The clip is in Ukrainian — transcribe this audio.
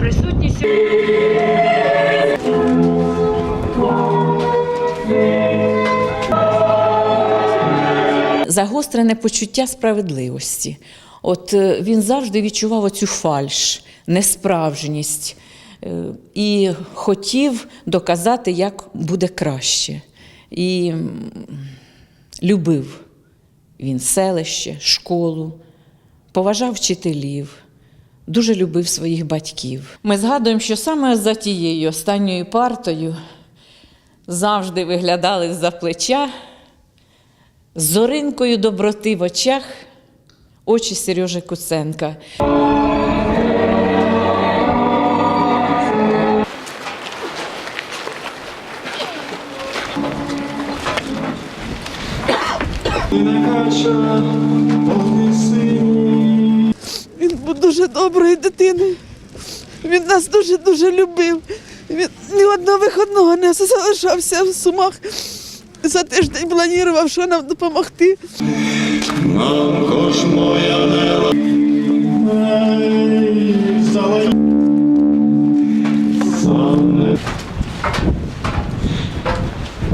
Присутні. Загострене почуття справедливості. От е, він завжди відчував оцю фальш, несправжність е, і хотів доказати, як буде краще. І любив він селище, школу, поважав вчителів, дуже любив своїх батьків. Ми згадуємо, що саме за тією останньою партою завжди виглядали з-за плеча з зоринкою доброти в очах очі Сережи Куценка. Був дуже доброю дитиною. Він нас дуже-дуже любив. Він ні одного виходного не залишався в сумах. За тиждень планував, що нам допомогти.